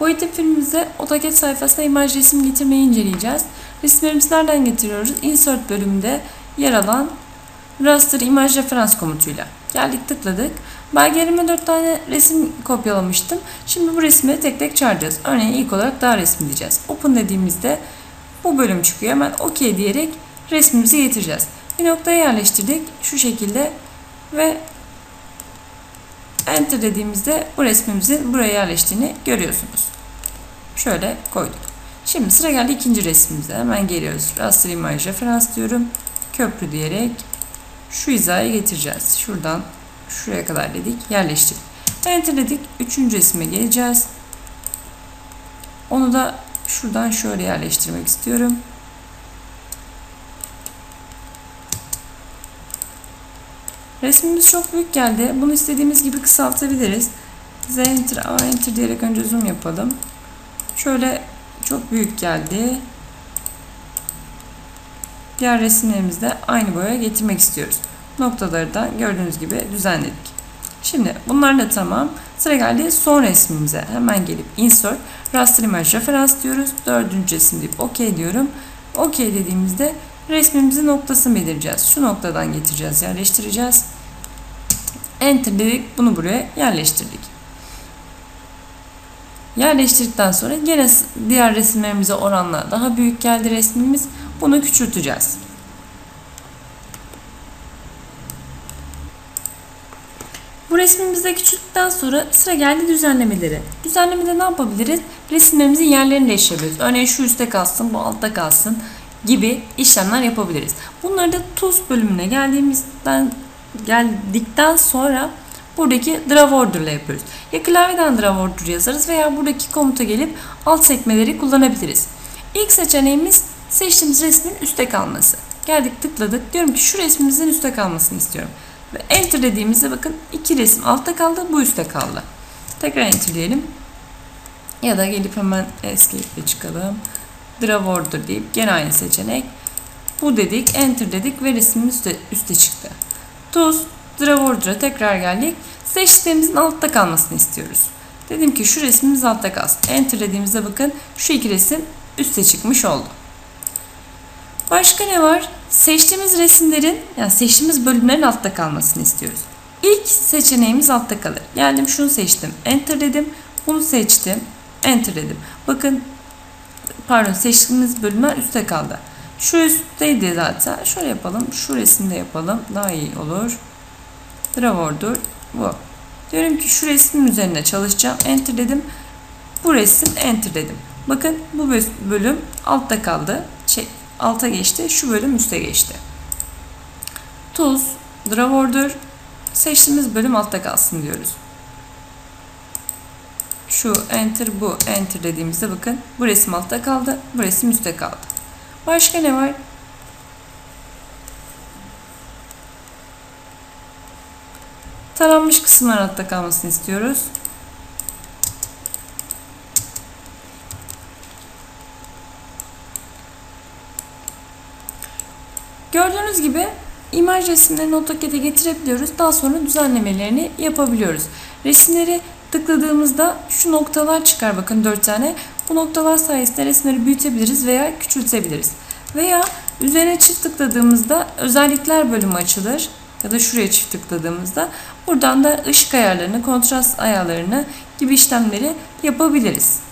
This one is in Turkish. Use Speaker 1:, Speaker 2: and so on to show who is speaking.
Speaker 1: Boyatim filmimizde AutoCAD sayfasına imaj resim getirmeyi inceleyeceğiz. Resimlerimizi nereden getiriyoruz? Insert bölümünde yer alan raster imaj referans komutuyla. Geldik tıkladık. Belgelerime 4 tane resim kopyalamıştım. Şimdi bu resmi tek tek çağıracağız. Örneğin ilk olarak dağ resmi diyeceğiz. Open dediğimizde bu bölüm çıkıyor. Hemen OK diyerek resmimizi getireceğiz. Bir noktaya yerleştirdik. Şu şekilde ve Enter dediğimizde bu resmimizin buraya yerleştiğini görüyorsunuz. Şöyle koyduk. Şimdi sıra geldi ikinci resmimize. Hemen geliyoruz. Raster imaj referans diyorum. Köprü diyerek şu hizaya getireceğiz. Şuradan şuraya kadar dedik. Yerleştirdik. Enter dedik. Üçüncü resme geleceğiz. Onu da şuradan şöyle yerleştirmek istiyorum. Resmimiz çok büyük geldi. Bunu istediğimiz gibi kısaltabiliriz. Z enter, A enter diyerek önce zoom yapalım. Şöyle çok büyük geldi. Diğer resimlerimizde aynı boya getirmek istiyoruz. Noktaları da gördüğünüz gibi düzenledik. Şimdi bunlar da tamam. Sıra geldi son resmimize. Hemen gelip insert, raster image referans diyoruz. Dördüncü resim deyip OK diyorum. OK dediğimizde resmimizin noktasını belirleyeceğiz. Şu noktadan getireceğiz, yerleştireceğiz. Enter dedik, bunu buraya yerleştirdik. Yerleştirdikten sonra gene diğer resimlerimize oranla daha büyük geldi resmimiz. Bunu küçülteceğiz. Bu resmimizde küçülttükten sonra sıra geldi düzenlemeleri. Düzenlemede ne yapabiliriz? Resimlerimizin yerlerini değiştirebiliriz. Örneğin şu üstte kalsın, bu altta kalsın gibi işlemler yapabiliriz. Bunları da tools bölümüne geldiğimizden geldikten sonra buradaki draw order ile yapıyoruz. Ya klavyeden draw order yazarız veya buradaki komuta gelip alt sekmeleri kullanabiliriz. İlk seçeneğimiz seçtiğimiz resmin üstte kalması. Geldik tıkladık. Diyorum ki şu resmimizin üstte kalmasını istiyorum. Ve enter dediğimizde bakın iki resim altta kaldı, bu üstte kaldı. Tekrar enter diyelim. Ya da gelip hemen escape çıkalım. Draw order deyip gene aynı seçenek. Bu dedik, enter dedik ve resmimiz üstte, üstte çıktı. Draw order'a tekrar geldik. Seçtiğimizin altta kalmasını istiyoruz. Dedim ki şu resmimiz altta kalsın. Enter dediğimizde bakın şu iki resim üste çıkmış oldu. Başka ne var? Seçtiğimiz resimlerin, yani seçtiğimiz bölümlerin altta kalmasını istiyoruz. İlk seçeneğimiz altta kalır. Geldim şunu seçtim. Enter dedim. Bunu seçtim. Enter dedim. Bakın pardon seçtiğimiz bölümler üstte kaldı. Şu üstteydi zaten. Şöyle yapalım. Şu resimde yapalım. Daha iyi olur. Draw order bu. Diyorum ki şu resmin üzerinde çalışacağım. Enter dedim. Bu resim enter dedim. Bakın bu bölüm altta kaldı. Şey, alta geçti. Şu bölüm üste geçti. Tools, Draw Order, seçtiğimiz bölüm altta kalsın diyoruz. Şu Enter, bu Enter dediğimizde bakın bu resim altta kaldı, bu resim üstte kaldı. Başka ne var? Taranmış kısımlar altta kalmasını istiyoruz. Gördüğünüz gibi imaj resimlerini AutoCAD'e getirebiliyoruz. Daha sonra düzenlemelerini yapabiliyoruz. Resimleri tıkladığımızda şu noktalar çıkar bakın 4 tane. Bu noktalar sayesinde resimleri büyütebiliriz veya küçültebiliriz. Veya üzerine çift tıkladığımızda özellikler bölümü açılır. Ya da şuraya çift tıkladığımızda buradan da ışık ayarlarını, kontrast ayarlarını gibi işlemleri yapabiliriz.